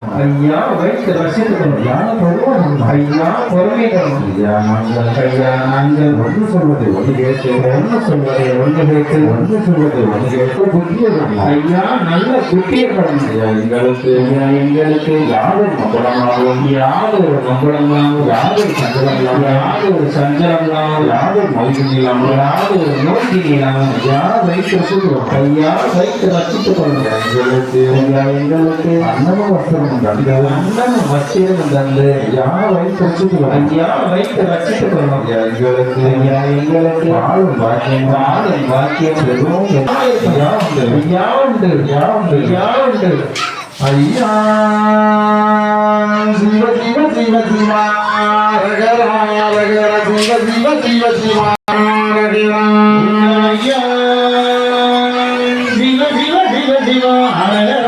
Uh... ஐயா வைத்து ரசித்துக்கணும் யான பொறுமை ஐயா பொறுமை தரணும் ஐயா நாங்கள் ஐயா நாங்கள் ஒன்று சொல்வது ஒன்று கேட்டு ஒன்று சொல்வதை ஒன்று கேட்டு ஒன்று சொல்வது ஒன்று கேட்டு புத்திய ஐயா நல்ல புத்திய கடன் ஐயா எங்களுக்கு ஐயா எங்களுக்கு யாரும் மங்களமாகவும் யாதொரு மங்களமாகவும் யாதொரு சஞ்சலமாகவும் யாதொரு சஞ்சலமாகவும் யாதொரு மொழியும் இல்லாமல் யாதொரு நோக்கி இல்லாமல் ஐயா வைத்து சொல்லுவோம் ஐயா வைத்து ரசித்துக் கொள்ளுங்கள் எங்களுக்கு ஐயா எங்களுக்கு அன்னமும் வசனம் தந்து ஐயா வைத்து ஐயா வைத்து ரசித்துக் கொள்ளும் எங்களுக்கு எங்களுக்கு வாழும் பாக்கியம். வாழும் பாக்கியம் பெறுவோம். ஐயா உண்டு ஐயா உண்டு ஐயா சிவ சிவ சிவ சிவா ரகரா ரகர சிவ சிவ சிவ சிவா ரகரா ஐயா சிவ சிவ சிவ சிவா ரகர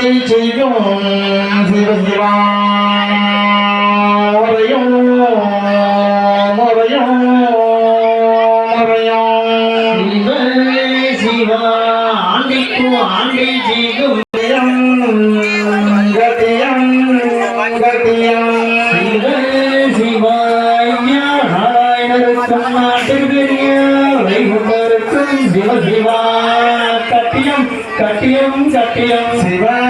ஆண்டி செய்யும் கட்டியம் கட்டியம். சிவ